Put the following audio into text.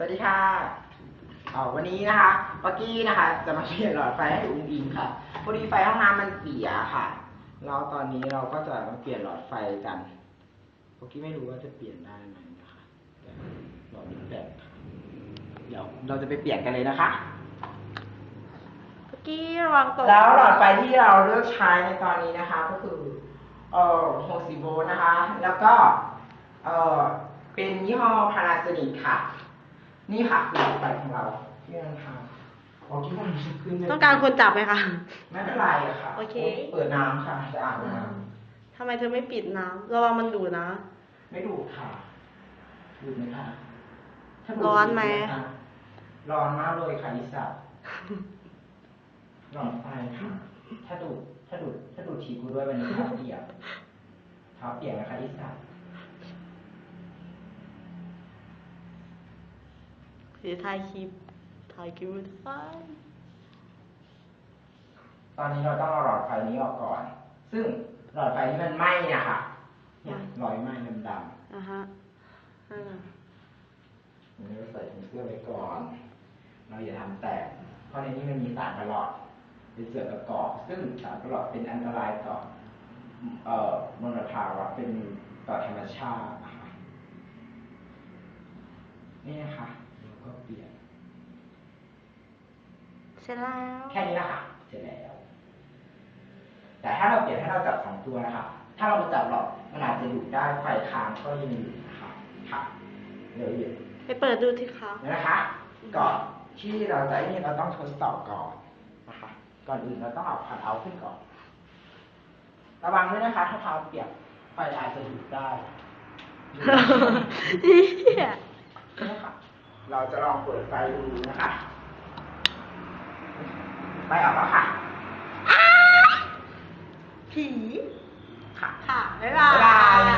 สวัสดีค่ะเอ่อวันนี้นะคะปักกี้นะคะ จะมาเปลี่ยนหลอดไฟให้อุ้งอิงค่ะ พอดีไฟห้องน้ำมันเสียค่ะ แล้วตอนนี้เราก็จะมาเปลี่ยนหลอดไฟกันปักกี้ไม่รู้ว่าจะเปลี่ยนได้ไหมนะคะแต่หลอดนี้แตกค่ะ เดี๋ยวเราจะไปเปลี่ยนกันเลยนะคะเมื่อกี้ระวังตกแล้วหลอดไฟที่เราเลือกใช้ในตอนนี้นะคะ ก็คือเอ่อ60โวลต์นะคะ แล้วก็เอ่อเป็นยี่ห้อพาราโซนิกค่ะ นี่ค่ะคือหลอดไฟของเราที่เราทำโอเคมันจะขึ้นเลยต้องการคนจับไหมคะ ไม่เป็นไรอะค่ะโอเค เปิดน้ำค่ะจะอาบน้ทำไมเธอไม่ปิดน้ำระวังมันดูดนะำไม่ดูดค่ะดูดไหมคะถ้าดูดร้อนไหม ดูดะคะร้อนมากเลยค่ะลิซ่าหลอดไฟค่ะ ถ้าดูดถ้าดูดถ้าดูดทีกูด้วยวันนี้เท้าเปียกเท้าเปียกนะคะลิซ่าเดี๋ยวถ่ายคลิปถ่ายคลิปถ่ายตอนนี้เราต้องเอาหลอดไฟนี้ออกก่อน ซึ่งหลอดไฟที่มันไหม้นะคะเนี่ยรอยไหม้ดำอะฮะอ่าๆอันนี้เราใส่ถุงเสื้อไว้ก่อน เราอย่าทำแตก เพราะในนี้มันมีสารประหลอด เป็นส่วนประกอบ ซึ่งสารประหลอดเป็นอันตรายต่อ เอ่อมลภาวะเป็นต่อธรรมชาตินะคะนี่นะคะเราก็เปลี่ยน เส ร็จแล้ว แค่นี้นะคะเสร็จแล้ว แต่ถ้าเราเปลี่ยนให้เราจับสองตัวนะคะถ้าเรามาจับหลอดมันอาจจะดูดได้ไฟค้างก็ยังอยู่นะคะค่ะเดี๋ยวหยุดไปเปิดดูที่คะเดี๋ยวนะคะ ก่อนที่เราจะไอ้นี่เราต้องทดสอบก่อนนะคะ ก่อนอื่นเราต้องเอาผ่านเอาท์ขึ้นก่อน ระวังด้วยนะคะ ถ้าเท้าเปียกไฟอาจจะดูดได้เหี้ยนี่ค่ะเราจะลองเปิดไฟดูนะคะ ไฟออกแล้วค่ะ ผี ค่ะ ค่ะ บ๊ายบาบ๊ายบายยค่ะ